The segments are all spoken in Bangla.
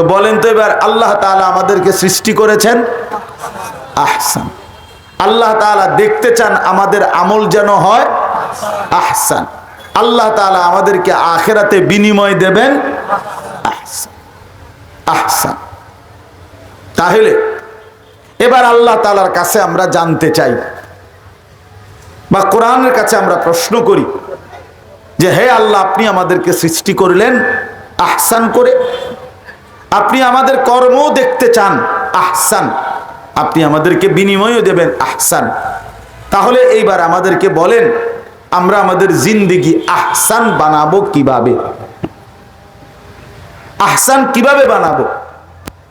তো বলেন তো এবার আল্লাহ তাআলা আমাদেরকে সৃষ্টি করেছেন? আহসান। আল্লাহ তাআলা দেখতে চান আমাদের আমল যেন হয়? আহসান। আল্লাহ তাআলা আমাদেরকে আখেরাতে বিনিময় দেবেন? আহসান। আহসান। তাহলে এবার আল্লাহ তালার কাছে আমরা জানতে চাই বা কোরআনের কাছে আমরা প্রশ্ন করি যে হে আল্লাহ, আপনি আমাদেরকে সৃষ্টি করলেন আহসান করে? আপনি আমাদের কর্মও দেখতে চান, আহসান। আপনি আমাদেরকে বিনিময়ও দেবেন, আহসান। তাহলে এইবার আমাদেরকে বলেন, আমরা আমাদের জিন্দিগি আহসান বানাবো কীভাবে? আহসান কীভাবে বানাবো?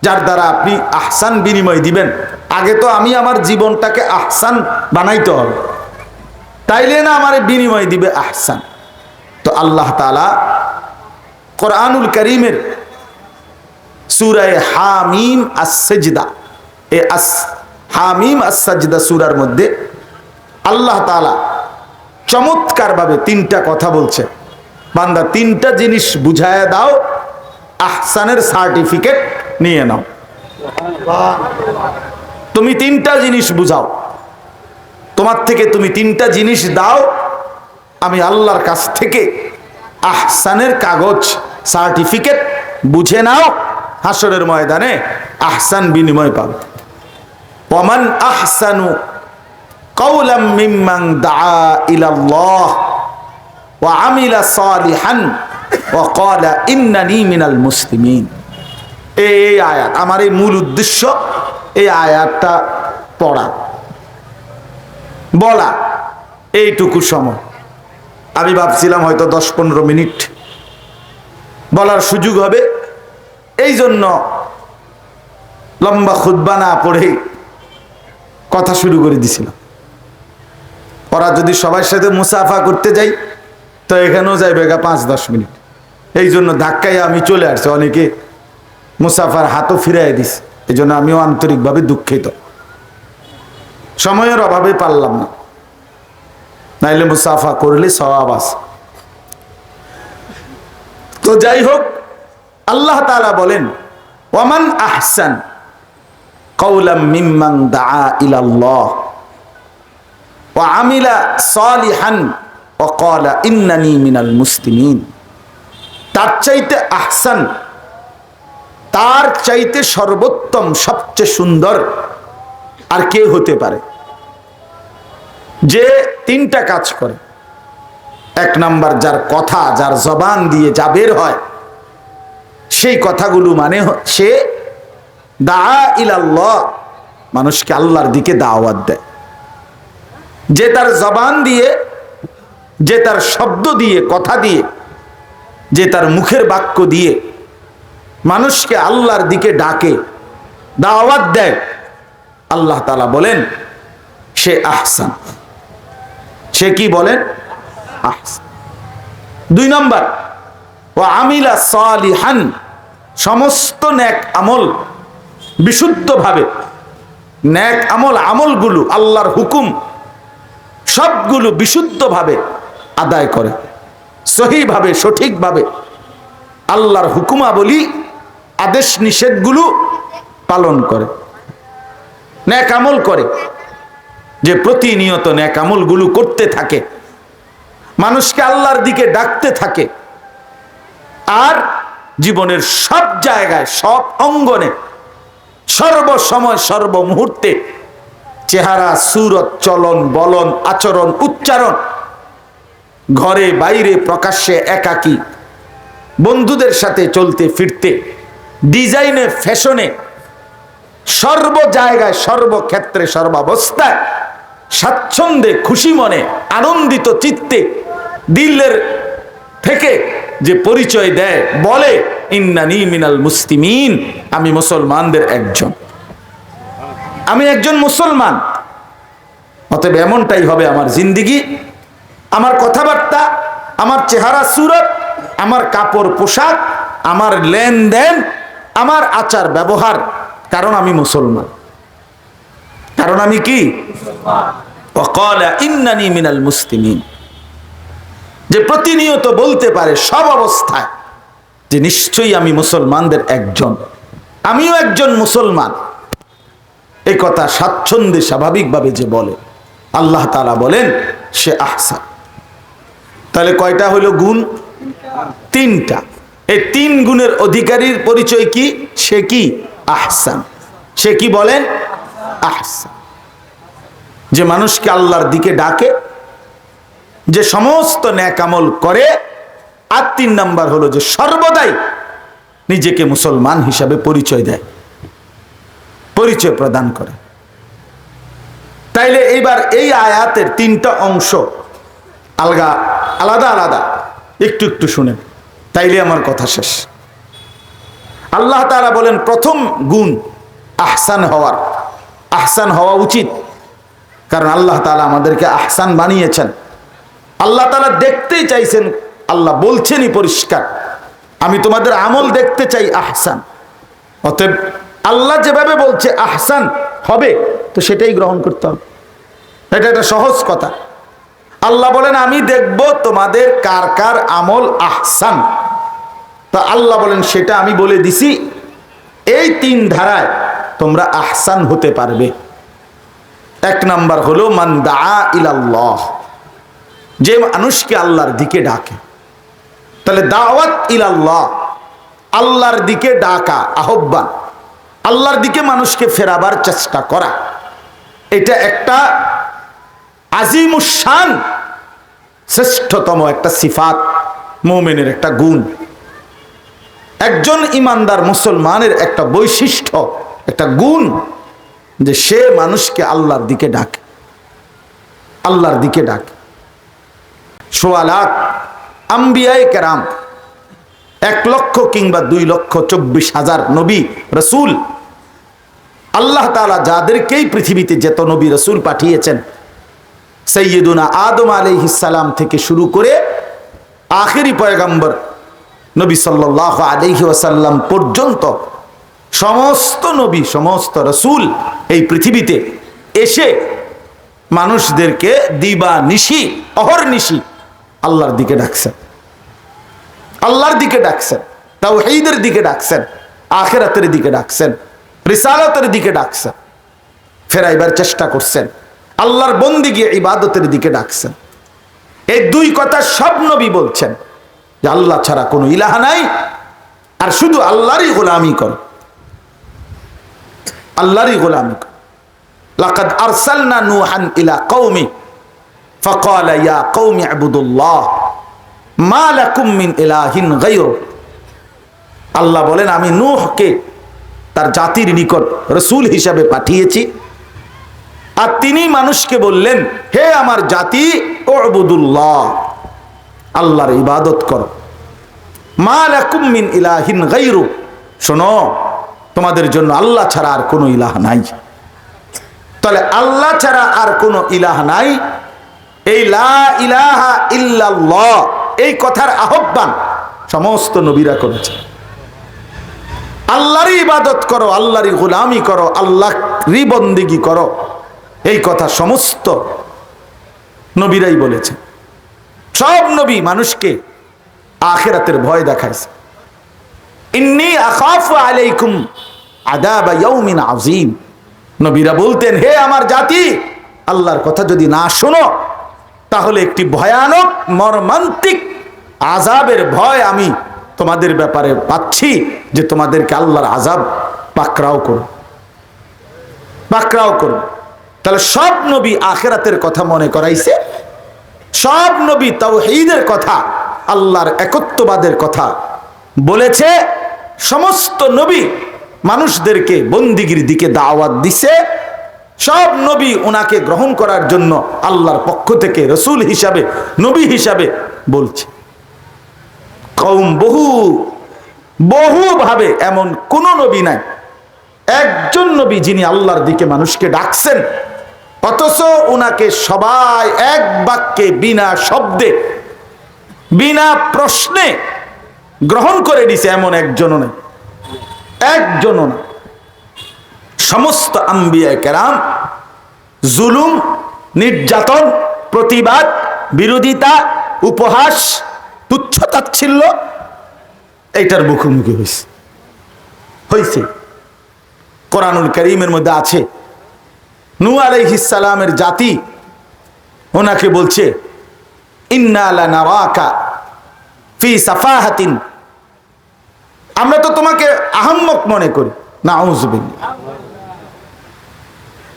যার দ্বারা আপনি আহসান বিনিময় দিবেন। আগে তো আমি আমার জীবনটাকে আহসান বানাইতে হবে। তাইলে না আমার বিনিময় দিবে আহসান। তো আল্লাহ তালা কোরআনুল করিমের সুরায় হামিম আসজদা এ আস হামিম আসজদা সুরার মধ্যে আল্লাহ তালা চমৎকারভাবে তিনটা কথা বলছে। বান্দা, তিনটা জিনিস বুঝায় দাও, আহসানের সার্টিফিকেট নিয়ে নাও। তুমি তিনটা জিনিস বুঝাও। তোমার থেকে তুমি তিনটা জিনিস দাও, আমি আল্লাহর কাছ থেকে আহসানের কাগজ, সার্টিফিকেট বুঝে নাও। হাসরের ময়দানে আহসান বিনিময় পাবে। পমান আহসানু মিম্মাং দা আমিলা মিনাল মুসলিমিন। আমার এই মূল উদ্দেশ্য এই পড়া। বলা এইটুকু সময়। আমি ভাবছিলাম হয়তো দশ পনেরো মিনিট। বলার সুযোগ হবে। এই জন্য লম্বা খুদ্া না পড়ে কথা শুরু করে দিছিলাম। ওরা যদি সবার সাথে মুসাফা করতে যাই, তো এখানেও যাইবে গা পাঁচ দশ মিনিট। এই জন্য ধাক্কায় আমি চলে আসছি, অনেকে মুসাফার হাতও ফিরাই দিস এই জন্য আমিও আন্তরিকভাবে দুঃখিত। সময়ের অভাবে পারলাম না। নাইলে মুসাফা করলে সবাব আছে। তো যাই হোক আল্লাহ তাআলা বলেন, ওয়ামান আহসান কৌলাম মিম্মাং দা ইলাল্লাহ ওয়া আমিলা ক্বালা ইন্নানি মিনাল তার চাইতে আহসান, তার চাইতে সর্বোত্তম, সবচেয়ে সুন্দর আর কে হতে পারে? যে তিনটা কাজ করে। এক নাম্বার, যার কথা, যার জবান দিয়ে যা বের হয় সেই কথাগুলো মানে সে দা ইলাল্লাহ মানুষকে আল্লাহর দিকে দাওয়াত দেয়। যে তার জবান দিয়ে, যে তার শব্দ দিয়ে, কথা দিয়ে, যে তার মুখের বাক্য দিয়ে মানুষকে আল্লাহর দিকে ডাকে, দাওয়াত দেয়। আল্লাহ তালা বলেন, সে আহসান। সে কি বলেন? আহসান। দুই নম্বর ও আমিলা সালিহান। সমস্ত ন্যাক আমল বিশুদ্ধভাবে, ন্যাক আমল আমলগুলো আল্লাহর হুকুম সবগুলো বিশুদ্ধভাবে আদায় করে, সহিভাবে, সঠিকভাবে আল্লাহর হুকুমাবলী, আদেশ নিষেধগুলো পালন করে, ন্যাক আমল করে। যে প্রতিনিয়ত ন্যাক আমলগুলো করতে থাকে, মানুষকে আল্লাহর দিকে ডাকতে থাকে, আর জীবনের সব জায়গায়, সব অঙ্গনে, সর্বসময় সর্ব মুহূর্তে চেহারা, সুরত, চলন, বলন, আচরণ, উচ্চারণ, ঘরে, বাইরে, প্রকাশ্যে, একাকী, বন্ধুদের সাথে চলতে, ফিরতে ডিজাইনে ফ্যাশনে, সর্ব জায়গায় সর্বক্ষেত্রে সর্বাবস্থায়, স্বাচ্ছন্দ্যে, খুশি মনে, আনন্দিত চিত্তে দিল্লের থেকে যে পরিচয় দেয়, বলে, ইন্নানি মিনাল মুসলিমিন, আমি মুসলমানদের একজন। আমি একজন মুসলমান। অতএব এমনটাই হবে আমার জিন্দিগি, আমার কথাবার্তা, আমার চেহারা সুরত, আমার কাপড় পোশাক, আমার লেনদেন, আমার আচার ব্যবহার, কারণ আমি মুসলমান। কারণ আমি কি? ইন্নানি মিনাল মুসলিমিন। যে প্রতিনিয়ত বলতে পারে সব অবস্থায় যে নিশ্চয়ই আমি মুসলমানদের একজন। আমিও একজন মুসলমান। এই কথা স্বাচ্ছন্দ্যে স্বাভাবিকভাবে যে বলে। আল্লাহ তালা বলেন, সে আহসান। তাহলে কয়টা হলো গুণ? তিনটা। এই তিন গুণের অধিকারীর পরিচয় কি? সে কি? আহসান। সে কি বলেন? আহসান। যে মানুষকে আল্লাহর দিকে ডাকে যে সমস্ত ন্যাকামল করে, আর তিন নাম্বার হলো যে সর্বদাই নিজেকে মুসলমান হিসাবে পরিচয় দেয়, পরিচয় প্রদান করে। তাইলে এইবার এই আয়াতের তিনটা অংশ আলগা, আলাদা আলাদা। একটু একটু শুনেন, তাইলে আমার কথা শেষ। আল্লাহ তারা বলেন, প্রথম গুণ আহসান হওয়ার। আহসান হওয়া উচিত, কারণ আল্লাহ তালা আমাদেরকে আহসান বানিয়েছেন। আল্লাহ তালা দেখতেই চাইছেন, আল্লাহ বলছেনই পরিষ্কার। আমি তোমাদের আমল দেখতে চাই, আহসান। অতএব আল্লাহ যেভাবে বলছে, আহসান হবে, তো সেটাই গ্রহণ করতে হবে। এটা একটা সহজ কথা। আল্লাহ বলেন, আমি দেখব তোমাদের কার কার আমল আহসান। তা আল্লাহ বলেন, সেটা আমি বলে দিছি, এই তিন ধারায় তোমরা আহসান হতে পারবে। এক নাম্বার হলো, মান দা ইলাল্লাহ। যে মানুষকে আল্লাহর দিকে ডাকে। তাহলে দাওয়াত ইলাল্লাহ, আল্লাহর দিকে ডাকা আহ্বান, আল্লাহর দিকে মানুষকে ফেরাবার চেষ্টা করা, এটা একটা আজিমুসান শ্রেষ্ঠতম একটা সিফাত, মোমেনের একটা গুণ। একজন ইমানদার মুসলমানের একটা বৈশিষ্ট্য, একটা গুণ, যে সে মানুষকে আল্লাহর দিকে ডাকে, আল্লাহর দিকে ডাকে। সোয়ালাক আম্বিয়ায় কেরাম, এক লক্ষ কিংবা দুই লক্ষ চব্বিশ হাজার নবী রসুল। আল্লাহ তালা যাদেরকেই পৃথিবীতে যেত নবী রসুল পাঠিয়েছেন, সৈয়দুনা আদম আলিহিসাল্লাম থেকে শুরু করে আখেরি পয়গাম্বর নবী সাল্লাহ আলহি ওয়াসাল্লাম পর্যন্ত সমস্ত নবী, সমস্ত রসুল এই পৃথিবীতে এসে মানুষদেরকে দিবা নিশি অহর নিশি আল্লাহর দিকে ডাকছেন। আল্লাহর দিকে ডাকছেন। তাও হেইদের দিকে ডাকছেন। আখেরাতের দিকে ডাকছেন। রিসালতের দিকে ডাকছেন। ফেরাইবার চেষ্টা করছেন। আল্লাহর বন্দি গিয়ে ইবাদতের দিকে ডাকছেন। এই দুই কথা সব নবী বলছেন যে আল্লাহ ছাড়া কোনো ইলাহা নাই, আর শুধু আল্লাহরই গোলামি কর। আল্লাহরই গোলামি কর। লাকাদ আরসালনা নূহান ইলা কওমি فقال يا قوم اعبدوا الله ما لكم من إله غيره আল্লাহ বলেন আমি নূহকে তার জাতির নিকট রসুল হিসাবে পাঠিয়েছি আর তিনি মানুষকে বললেন হে আমার জাতি ও আবুদুল্লাহ আল্লাহর ইবাদত কর মা লাকুম মিন ইলাহিন গাইরু শোনো তোমাদের জন্য আল্লাহ ছাড়া আর কোনো ইলাহ নাই তাহলে আল্লাহ ছাড়া আর কোনো ইলাহ নাই এই লা ইলাহা ইল্লাল্লাহ, এই কথার আহ্বান সমস্ত নবীরা করেছে। আল্লাহরই ইবাদত করো, আল্লাহরই গোলামি করো, আল্লাহরই বন্দিগি করো, এই কথা সমস্ত নবীরাই বলেছে। সব নবী মানুষকে আখেরাতের ভয় দেখাইছে। ইন্নি আখাফু আলাইকুম আদাবা ইয়াউমিন আযীম। নবীরা বলতেন, হে আমার জাতি, আল্লাহর কথা যদি না শোনো তাহলে একটি ভয়ানক মর্মান্তিক আজাবের ভয় আমি তোমাদের ব্যাপারে পাচ্ছি যে তোমাদেরকে আল্লাহর আজাব পাকরাও করো পাকরাও করো তাহলে সব নবী আখেরাতের কথা মনে করাইছে, সব নবী তাওহীদের কথা, আল্লাহর একত্ববাদের কথা বলেছে। সমস্ত নবী মানুষদেরকে বন্দিগির দিকে দাওয়াত দিছে। সব নবী ওনাকে গ্রহণ করার জন্য আল্লাহর পক্ষ থেকে, রসুল হিসাবে, নবী হিসাবে বলছে। কৌম বহু, বহুভাবে এমন কোন নবী নাই। একজন নবী যিনি আল্লাহর দিকে মানুষকে ডাকছেন, অথচ ওনাকে সবাই এক বাক্যে বিনা শব্দে, বিনা প্রশ্নে গ্রহণ করে দিছে এমন একজনও নেই। একজনও না সমস্ত আম্বিয়া কেরাম, জুলুম, নির্যাতন, প্রতিবাদ, বিরোধিতা, উপহাস তুচ্ছতাচ্ছিল্য এইটার মুখোমুখি হয়েছে হয়েছে কোরআনুল করিমের মধ্যে আছে নু আলাইহিসালামের জাতি, ওনাকে বলছে ফি সাফাহাতিন। আমরা তো তোমাকে আহম্মক মনে করি। না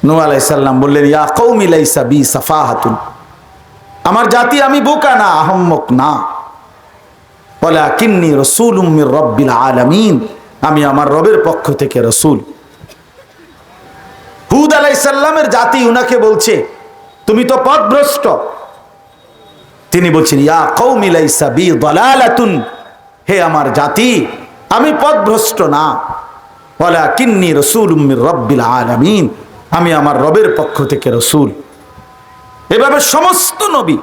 নু আলাইসাল্লাম বললেন, ইয়া কৌমি লাইসা বি সাফাহাতুন। আমার জাতি আমি বোকা না, আহম্মক না। বলে কিন্নি রসুল উম্মির রব্বিল আলামিন, আমি আমার রবের পক্ষ থেকে রসুল। হুদ আলাইসাল্লামের জাতি উনাকে বলছে, তুমি তো পথভ্রষ্ট তিনি বলছেন, ইয়া কৌমি লাইসা বি দলালাতুন, হে আমার জাতি, আমি পথভ্রষ্ট না। বলা কিন্নি রসুল উম্মির রব্বিল আলামিন আমি আমার রবের পক্ষ থেকে রসুল। এভাবে সমস্ত নবী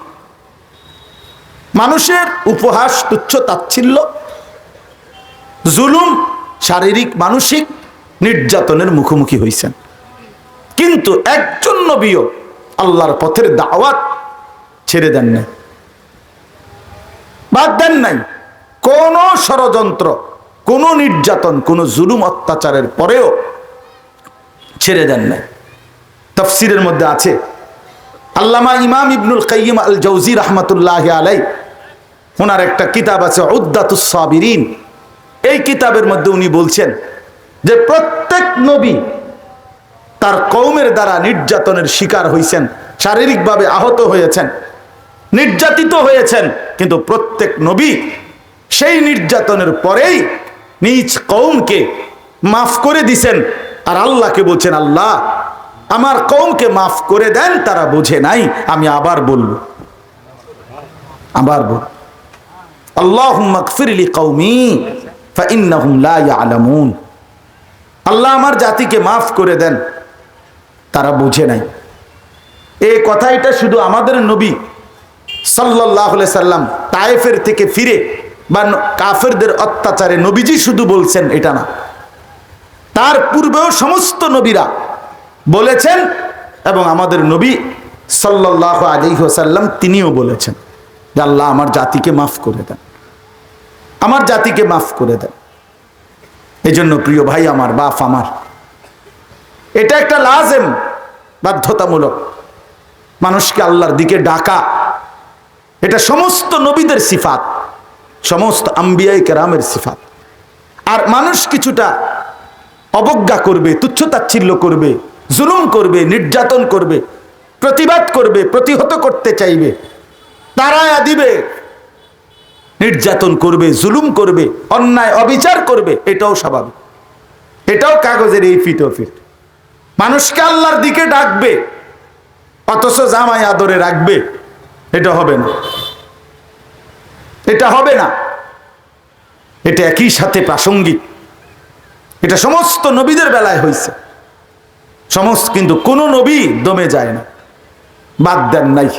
মানুষের উপহাস, তুচ্ছ, তাচ্ছিল্য, জুলুম, শারীরিক, মানসিক নির্যাতনের মুখোমুখি হয়েছেন কিন্তু একজন নবীও আল্লাহর পথের দাওয়াত ছেড়ে দেন নাই। বাদ দেন নাই। কোন ষড়যন্ত্র, কোন নির্যাতন, কোন জুলুম, অত্যাচারের পরেও ছেড়ে দেন নাই। তফসিরের মধ্যে আছে। আল্লামা ইমাম ইবনুল কাইম আল জৌজি রহমতুল্লাহ আলাই ওনার একটা কিতাব আছে উদ্দাতুসাবিরিন এই কিতাবের মধ্যে উনি বলছেন যে প্রত্যেক নবী তার কৌমের দ্বারা নির্যাতনের শিকার হয়েছেন শারীরিকভাবে আহত হয়েছেন, নির্যাতিত হয়েছেন, কিন্তু প্রত্যেক নবী সেই নির্যাতনের পরেই নিজ কৌমকে মাফ করে দিছেন। আর আল্লাহকে বলছেন, আল্লাহ আমার কৌমকে মাফ করে দেন, তারা বুঝে নাই, আমি আবার বলব। আবার বল আল্লাহ মকফিরলি কৌমি আলামুন আল্লাহ আমার জাতিকে মাফ করে দেন, তারা বুঝে নাই। এই কথাটা শুধু আমাদের নবী সাল্লাহ সাল্লাম তায়েফের থেকে ফিরে বা কাফেরদের অত্যাচারে নবীজি শুধু বলছেন এটা না। তার পূর্বেও সমস্ত নবীরা বলেছেন এবং আমাদের নবী সাল্লাহ আলিহাসাল্লাম তিনিও বলেছেন যে আল্লাহ আমার জাতিকে মাফ করে দেন। আমার জাতিকে মাফ করে দেন। এই জন্য প্রিয় ভাই আমার, বাপ আমার, এটা একটা লাজেম, বাধ্যতামূলক। মানুষকে আল্লাহর দিকে ডাকা, এটা সমস্ত নবীদের সিফাত, সমস্ত আম্বিয়াই কেরামের সিফাত। আর মানুষ কিছুটা অবজ্ঞা করবে, তুচ্ছতাচ্ছিল্য করবে জুলুম করবে, নির্যাতন করবে, প্রতিবাদ করবে, প্রতিহত করতে চাইবে তারায়া দিবে, নির্যাতন করবে, জুলুম করবে, অন্যায়, অবিচার করবে, এটাও স্বাভাবিক। এটাও কাগজের এই ফিট ফিট মানুষকে আল্লাহর দিকে ডাকবে, অথচ জামাই আদরে রাখবে, এটা হবে না। এটা হবে না। এটা একই সাথে প্রাসঙ্গিক। এটা সমস্ত নবীদের বেলায় হয়েছে সমস্ত কিন্তু কোনো নবী দমে যায় না। বাদ দেন নাই।